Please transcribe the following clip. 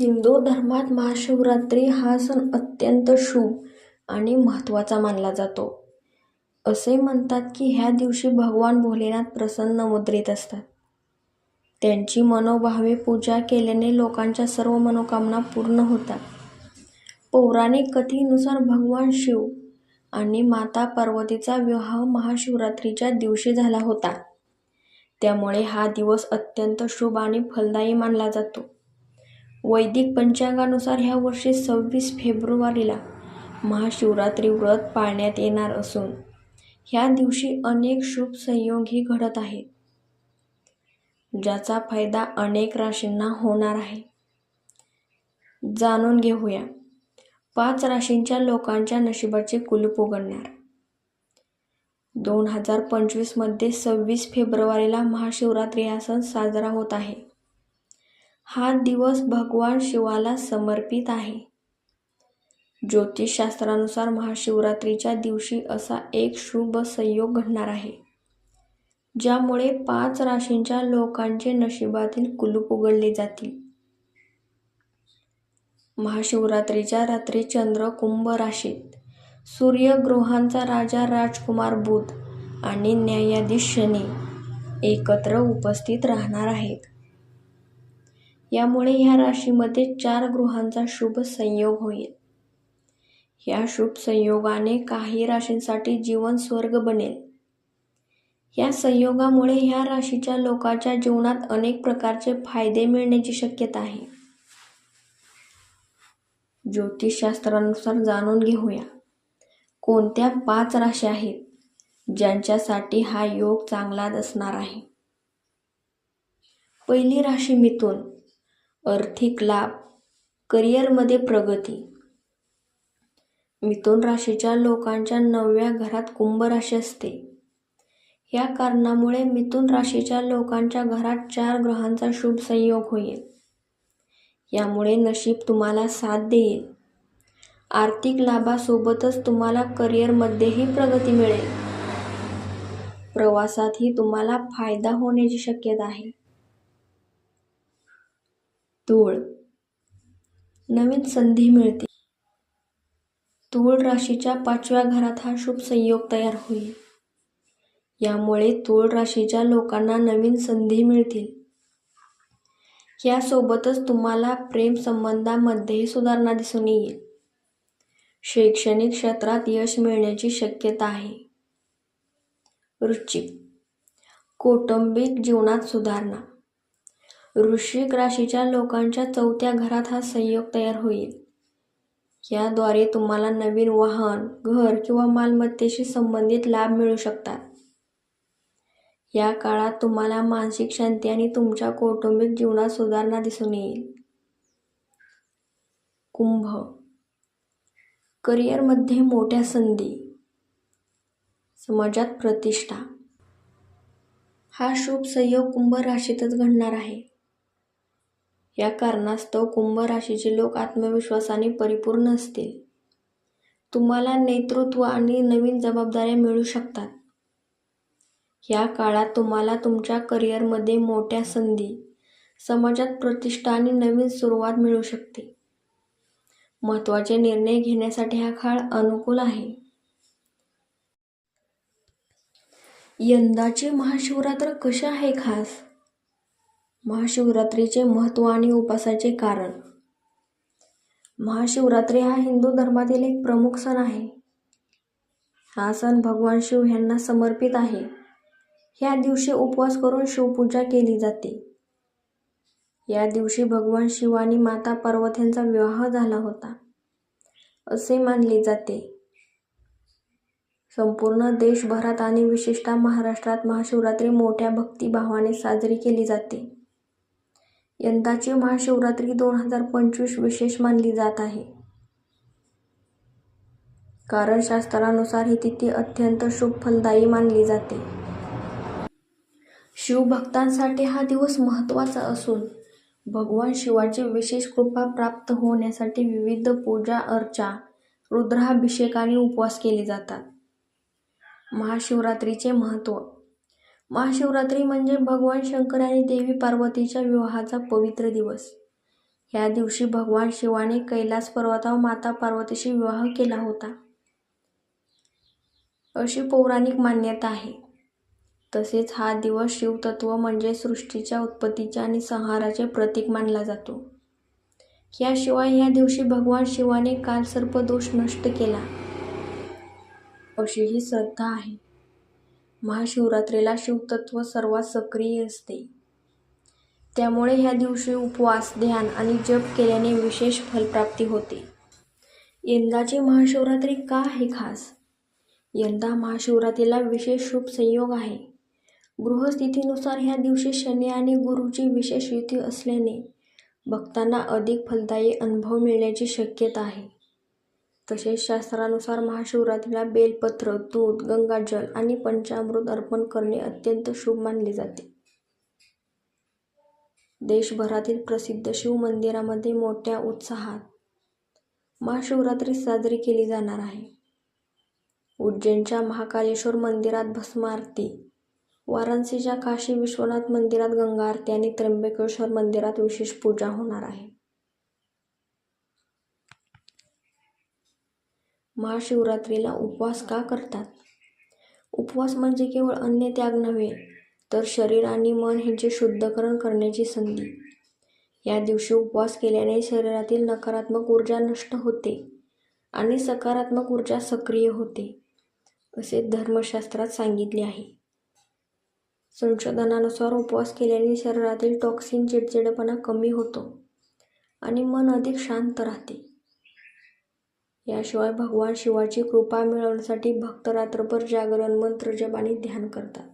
हिंदू धर्मात महाशिवरात्री हा सण अत्यंत शुभ आणि महत्त्वाचा मानला जातो. असे म्हणतात की ह्या दिवशी भगवान भोलेनाथ प्रसन्न मुद्रित असतात. त्यांची मनोभावे पूजा केल्याने लोकांच्या सर्व मनोकामना पूर्ण होतात. पौराणिक कथेनुसार भगवान शिव आणि माता पार्वतीचा विवाह महाशिवरात्रीच्या दिवशी झाला होता. त्यामुळे हा दिवस अत्यंत शुभ आणि फलदायी मानला जातो. वैदिक पंचांगानुसार ह्या वर्षी सव्वीस फेब्रुवारीला महाशिवरात्री व्रत पाळण्यात येणार असून ह्या दिवशी अनेक शुभ संयोगही घडत आहेत. ज्याचा फायदा अनेक राशींना होणार आहे. जाणून घेऊया पाच राशींच्या लोकांच्या नशिबाचे कुलूप उघडणार. दोन हजार पंचवीसमध्ये सव्वीस फेब्रुवारीला महाशिवरात्री हा सण साजरा होत आहे. हा दिवस भगवान शिवाला समर्पित आहे. ज्योतिषशास्त्रानुसार महाशिवरात्रीच्या दिवशी असा एक शुभ संयोग घडणार आहे, ज्यामुळे पाच राशींच्या लोकांचे नशिबातील कुलूप उघडले जातील. महाशिवरात्रीच्या रात्री चंद्र कुंभ राशीत, सूर्यग्रहांचा राजा राजकुमार बुध आणि न्यायाधीश शनी एकत्र उपस्थित राहणार आहेत. यामुळे ह्या राशीमध्ये चार ग्रहांचा शुभ संयोग होईल. ह्या शुभ संयोगाने काही राशींसाठी जीवन स्वर्ग बनेल. या संयोगामुळे ह्या राशीच्या लोकांच्या जीवनात अनेक प्रकारचे फायदे मिळण्याची शक्यता आहे. ज्योतिषशास्त्रानुसार जाणून घेऊया कोणत्या पाच राशी आहेत, ज्यांच्यासाठी हा योग चांगलाच असणार आहे. पहिली राशी मिथून आर्थिक लाभ, करिअरमध्ये प्रगती. मिथुन राशीच्या लोकांच्या नवव्या घरात कुंभ राशी असते. या कारणामुळे मिथुन राशीच्या लोकांच्या घरात चार ग्रहांचा शुभ संयोग होईल. यामुळे नशीब तुम्हाला साथ देईल. आर्थिक लाभासोबतच तुम्हाला करिअरमध्येही प्रगती मिळेल. प्रवासातही तुम्हाला फायदा होण्याची शक्यता आहे. तूळ. नवीन संधी मिळते तूळ राशीच्या पाचव्या घरात हा शुभ संयोग तयार होईल. यामुळे तूळ राशीच्या लोकांना नवीन संधी मिळतील. यासोबतच तुम्हाला प्रेमसंबंधांमध्येही सुधारणा दिसून येईल. शैक्षणिक क्षेत्रात यश मिळण्याची शक्यता आहे. वृश्चिक. कौटुंबिक जीवनात सुधारणा. वृश्चिक राशीच्या लोकांच्या चौथ्या घरात हा संयोग तयार होईल. याद्वारे तुम्हाला नवीन वाहन, घर किंवा मालमत्तेशी संबंधित लाभ मिळू शकतात. या काळात तुम्हाला मानसिक शांती आणि तुमच्या कौटुंबिक जीवनात सुधारणा दिसून येईल. कुंभ. करिअरमध्ये मोठ्या संधी, समाजात प्रतिष्ठा. हा शुभ संयोग कुंभ राशीतच घडणार आहे. या कारणास्तव कुंभ राशीचे लोक आत्मविश्वासाने परिपूर्ण असतील. तुम्हाला नेतृत्व आणि नवीन जबाबदाऱ्या मिळू शकतात. या काळात तुम्हाला तुमच्या करिअरमध्ये मोठ्या संधी, समाजात प्रतिष्ठा आणि नवीन सुरुवात मिळू शकते. महत्त्वाचे निर्णय घेण्यासाठी हा काळ अनुकूल आहे. यंदाची महाशिवरात्र कशी आहे खास? महाशिवरात्रीचे महत्त्व आणि उपासाचे कारण. महाशिवरात्री हा हिंदू धर्मातील एक प्रमुख सण आहे. हा सण भगवान शिव ह्यांना समर्पित आहे. ह्या दिवशी उपवास करून शिवपूजा केली जाते. या दिवशी भगवान शिव आणि माता पर्वत यांचा विवाह झाला होता, असे मानले जाते. संपूर्ण देशभरात आणि विशेषतः महाराष्ट्रात महाशिवरात्री मोठ्या भक्तिभावाने साजरी केली जाते. यंदाची महाशिवरात्री दोन हजार पंचवीस विशेष मानली जात आहे. कारण शास्त्रानुसार ही तिथी अत्यंत शुभ फलदायी मानली जाते. शिवभक्तांसाठी हा दिवस महत्त्वाचा असून भगवान शिवाची विशेष कृपा प्राप्त होण्यासाठी विविध पूजा अर्चा, रुद्राभिषेक आणि उपवास केले जातात. महाशिवरात्रीचे महत्त्व. महाशिवरात्री म्हणजे भगवान शंकर आणि देवी पार्वतीच्या विवाहाचा पवित्र दिवस. या दिवशी भगवान शिवाने कैलास पर्वतावर माता पार्वतीशी विवाह केला होता. अशी पौराणिक मान्यता आहे. तसेच हा दिवस शिवतत्व म्हणजे सृष्टीच्या उत्पत्तीचे आणि संहाराचे प्रतीक मानला जातो. याशिवाय या दिवशी भगवान शिवाने कालसर्प दोष नष्ट केला. अशी ही श्रद्धा आहे. महाशिवरात्रीला शिवतत्व सर्वात सक्रिय असते. त्यामुळे ह्या दिवशी उपवास ध्यान आणि जप केल्याने विशेष फलप्राप्ती होते. यंदाची महाशिवरात्री का आहे खास? यंदा महाशिवरात्रीला विशेष शुभ संयोग आहे. गृहस्थितीनुसार ह्या दिवशी शनी आणि गुरुची विशेष युती असल्याने भक्तांना अधिक फलदायी अनुभव मिळण्याची शक्यता आहे. तसेच शास्त्रानुसार महाशिवरात्रीला बेलपत्र दूध गंगाजल आणि पंचामृत अर्पण करणे अत्यंत शुभ मानले जाते. देशभरातील प्रसिद्ध शिव मंदिरामध्ये मोठ्या उत्साहात महाशिवरात्री साजरी केली जाणार आहे. उज्जैनच्या महाकालेश्वर मंदिरात भस्म आरती वाराणसीच्या काशी विश्वनाथ मंदिरात गंगा आरती आणि त्र्यंबकेश्वर मंदिरात विशेष पूजा होणार आहे. महाशिवरात्रीला उपवास का करतात? उपवास म्हणजे केवळ अन्य त्याग नव्हे तर शरीर आणि मन ह्यांचे शुद्धीकरण करण्याची संधी. या दिवशी उपवास केल्याने शरीरातील नकारात्मक ऊर्जा नष्ट होते आणि सकारात्मक ऊर्जा सक्रिय होते असे धर्मशास्त्रात सांगितले आहे. संशोधनानुसार उपवास केल्याने शरीरातील टॉक्सिन चिडचिडेपणा कमी होतो आणि मन अधिक शांत राहते. याशिवाय भगवान शिवाची कृपा मिळवण्यासाठी भक्त रात्रभर जागरण मंत्र जप आणि ध्यान करतात.